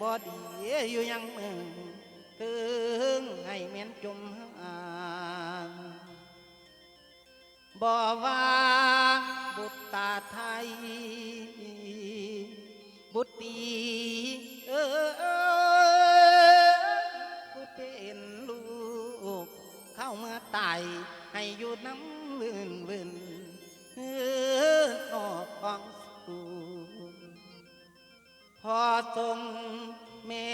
บ่ดีอยู่ยังมึงถึงให้เมียนจุมหางบ่ว่าบุตรตาไทย บุตรตีเออผู้เป็นลูก เข้ามาตายให้อยู่น้ำเลื่นเลื่นเออนอกของส พอทรงแม่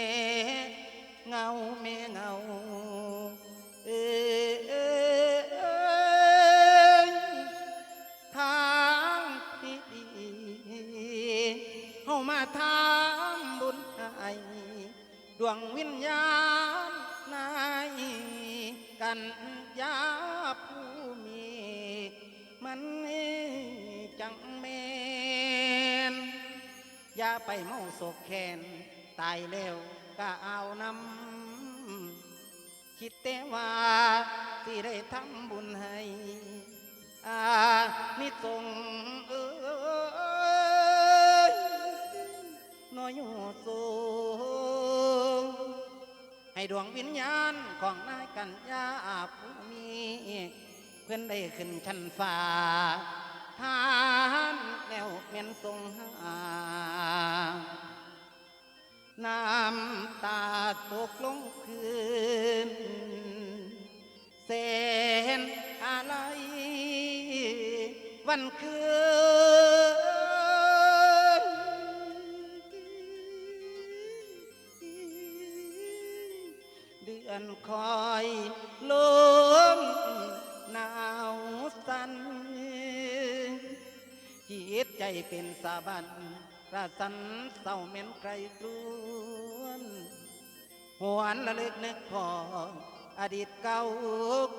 เงาแม่เงาเออเออเอทางที่ดีเฮามาทำบุญให้ดวงวิญญาณนายกันยาผู้มีมันจังแมน อย่าไปเมาโศกแค้นตายแล้วก็เอานำคิดแต่ว่าสิได้ทำบุญให้อานิสงเอ้ยน้อยอยู่สูงให้ดวงวิญญาณของนายกัญญาผู้มี เพื่อนได้ขึ้นชั้นฟ้า ทานแล้วเมียนทรงหาน้ำตาตกลงคืนเสนอะไร วันคืน เดือนคอย จิตใจเป็นสาบันระสันเศร้าเหม็นไกลกลวนหวนระลึกนึกพออดีตเก่า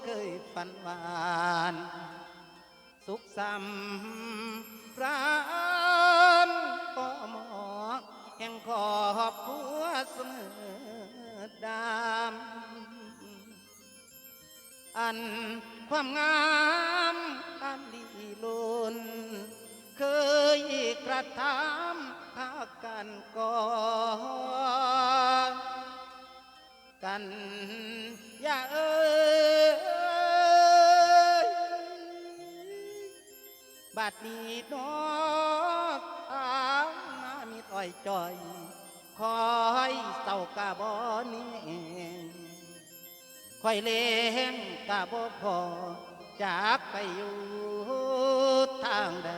เคยฝันหวาน สุขสัมปรานปอหมอแห่งขอบพัวเสมอดาม อันความงาม กระทำพากันก่อนกันอย่าเอ้ยบัดนี้นอกทางมามีต่อยจ่อยคอยเศร้ากะบอนี้คอยเลี้ยงกะบ่พอจากไปอยู่ทางใด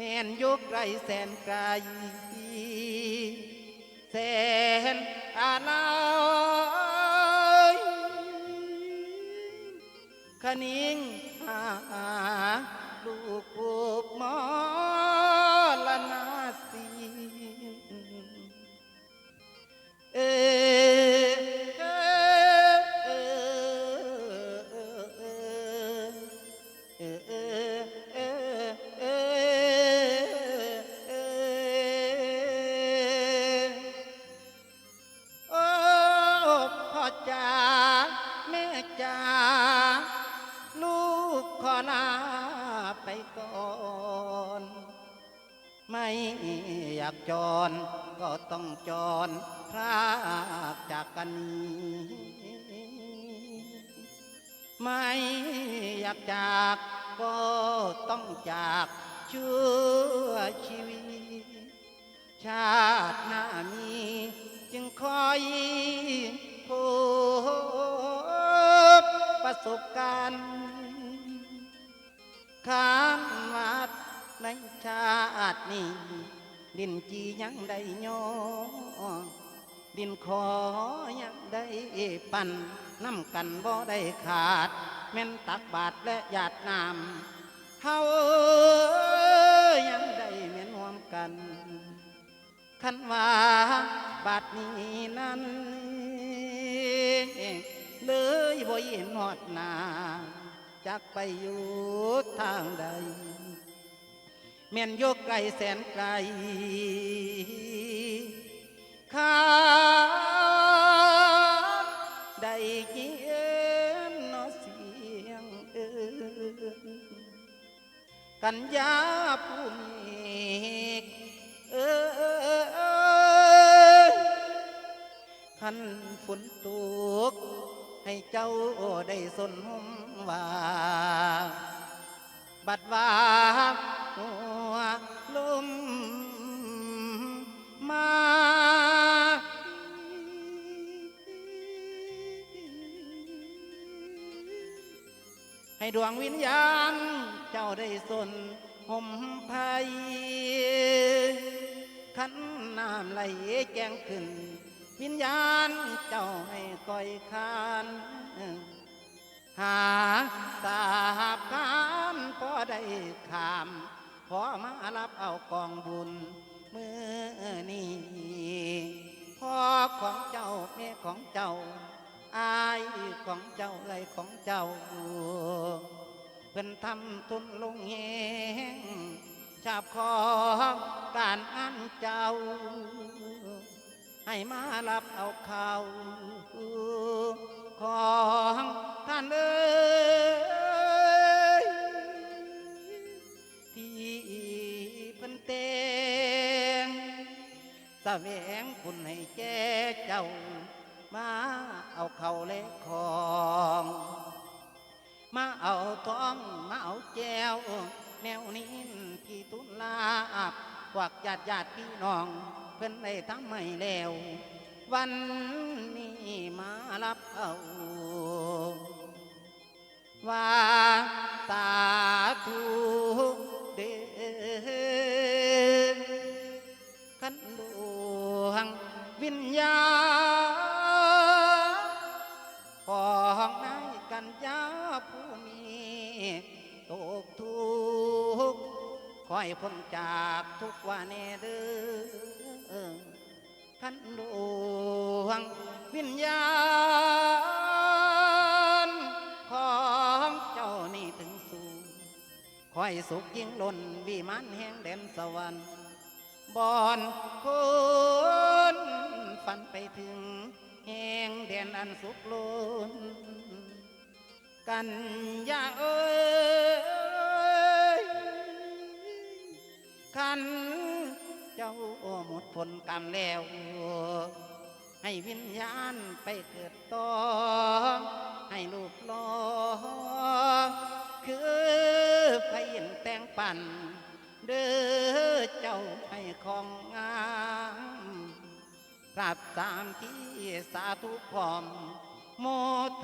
แม่นยุกไรแสนไกล แสนอาลายขนิ่ จ๋าลูกขอลาไปก่อน ไม่อยากจรก็ต้องจรพรากจากกันไม่อยากจากก็ต้องจากชั่วชีวิต ชาติหน้ามีจึงคอยพบ ประสบการณ์ขานวัดในชาตินี้ดินจียังได้ย่อดินขอยังได้ปั่นน้ำกันบ่ได้ขาด แม่นตักบาทและหยาดน้ำเฮายังได้แม่นรวมกันคันว่าบาทนี้นั้น เลยบ่เห็นหอดนาจักไปอยู่ทางใดแม่นโยกไกลแสนไกลข้าได้ยินเนอเสียงเอินกันยาผู้มีเออขันฝนตก ให้เจ้าได้สนหมว่า บัดว่าหัวลมมาให้ดวงวิญญาณ เจ้าได้สนห่มไผ่ขันน้ำไหลแกงขึ้น วิญญาณเจ้าให้คอยคานหาสาบกานพอได้ขามพอมารับเอากองบุญมือนี้พ่อของเจ้าแม่ของเจ้าอายของเจ้าเลยของเจ้าเป็นทำทุนลงแหงชาบขอการอันเจ้า ให้มารับเอาข่าวของท่านเอ้ยที่เพิ่นเตงแสวงคุณให้แก่เจ้า มาเอาเขาเล็กของ มาเอาทอง มาเอาแจว แนวนี้ที่ตุลาบพวกญาติญาติพี่น้อง เพิ่นได้ทำให้แล้ว วันนี้มารับเอาว่าสาธุเด้อขันดวงวิญญาณ อยพ้นจากทุกว่าแน่เด้อท่านดวงวิญญาณ ของเจ้านี่ถึงสูงคอยสุขยิ่งล้นวิมานแห่งแดนสวรรค์บอนคนฝันไปถึงแห่งแดนอันสุขล้นกันยาเอ้ย ขัน เจ้าหมดผลกรรมแล้ว ให้วิญญาณไปเกิดต่อ ให้ลูกหลอคือพยินแต่งปั่น เด้อเจ้าให้ของงามกราบตามที่สาธุพร้อม โม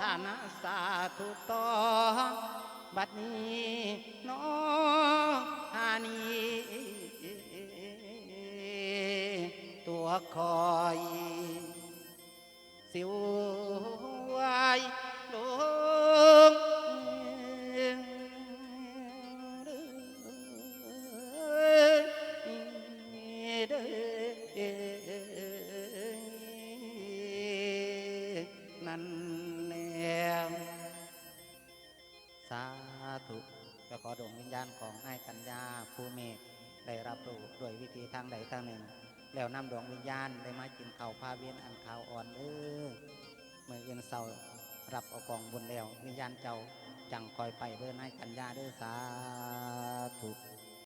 ทนาสาธุต่อบัดนี้น้อฮานี คอยสิวไว้ลงนั่นแล้วสาธุก็ขอดวงวิญญาณของนายกัญญาผู้เมฆได้รับรู้โดวยวิธีทางใดทางหนึ่ง แล้วนำดวงวิญญาณได้มากินข่าวพาเวียนอันข่าวอ่อนเออเมื่อเย็นเศร้ารับเอากองบุญแล้ววิญญาณเจ้าจังคอยไปเด้อนายกัญญาเด้อสาธุ